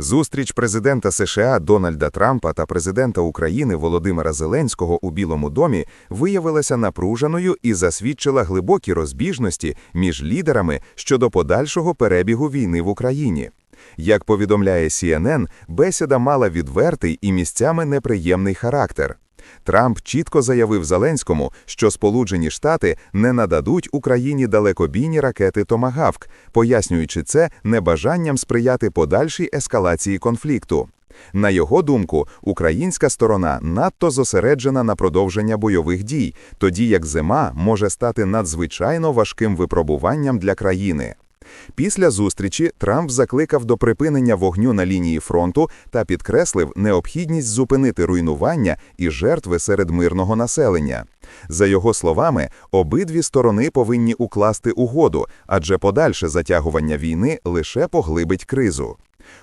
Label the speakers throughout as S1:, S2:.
S1: Зустріч президента США Дональда Трампа та президента України Володимира Зеленського у Білому домі виявилася напруженою і засвідчила глибокі розбіжності між лідерами щодо подальшого перебігу війни в Україні. Як повідомляє CNN, бесіда мала відвертий і місцями неприємний характер. Трамп чітко заявив Зеленському, що Сполучені Штати не нададуть Україні далекобійні ракети Томагавк, пояснюючи це небажанням сприяти подальшій ескалації конфлікту. На його думку, українська сторона надто зосереджена на продовження бойових дій, тоді як зима може стати надзвичайно важким випробуванням для країни. Після зустрічі Трамп закликав до припинення вогню на лінії фронту та підкреслив необхідність зупинити руйнування і жертви серед мирного населення. За його словами, обидві сторони повинні укласти угоду, адже подальше затягування війни лише поглибить кризу.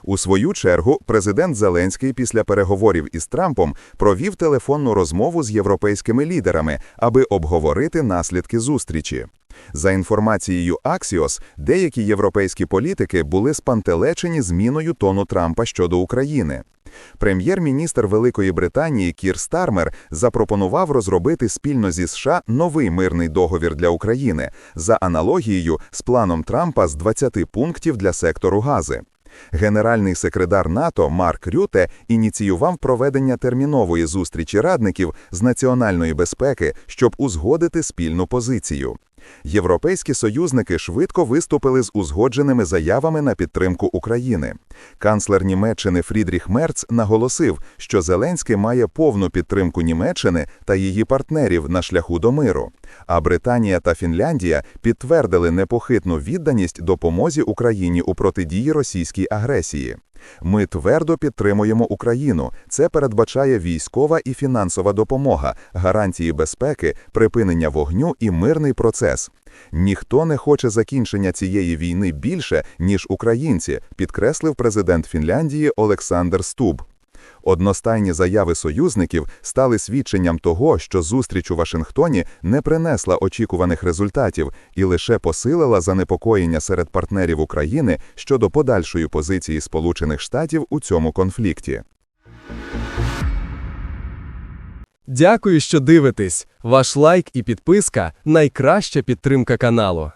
S1: У свою чергу, президент Зеленський після переговорів із Трампом провів телефонну розмову з європейськими лідерами, аби обговорити наслідки зустрічі. За інформацією Axios, деякі європейські політики були спантелечені зміною тону Трампа щодо України. Прем'єр-міністр Великої Британії Кір Стармер запропонував розробити спільно зі США новий мирний договір для України за аналогією з планом Трампа з 20 пунктів для сектору гази. Генеральний секретар НАТО Марк Рюте ініціював проведення термінової зустрічі радників з національної безпеки, щоб узгодити спільну позицію. Європейські союзники швидко виступили з узгодженими заявами на підтримку України. Канцлер Німеччини Фрідріх Мерц наголосив, що Зеленський має повну підтримку Німеччини та її партнерів на шляху до миру. А Британія та Фінляндія підтвердили непохитну відданість допомозі Україні у протидії російській агресії. Ми твердо підтримуємо Україну. Це передбачає військова і фінансова допомога, гарантії безпеки, припинення вогню і мирний процес. Ніхто не хоче закінчення цієї війни більше, ніж українці, підкреслив президент Фінляндії Олександр Стуб. Одностайні заяви союзників стали свідченням того, що зустріч у Вашингтоні не принесла очікуваних результатів і лише посилила занепокоєння серед партнерів України щодо подальшої позиції Сполучених Штатів у цьому конфлікті.
S2: Дякую, що дивитесь. Ваш лайк і підписка найкраща підтримка каналу.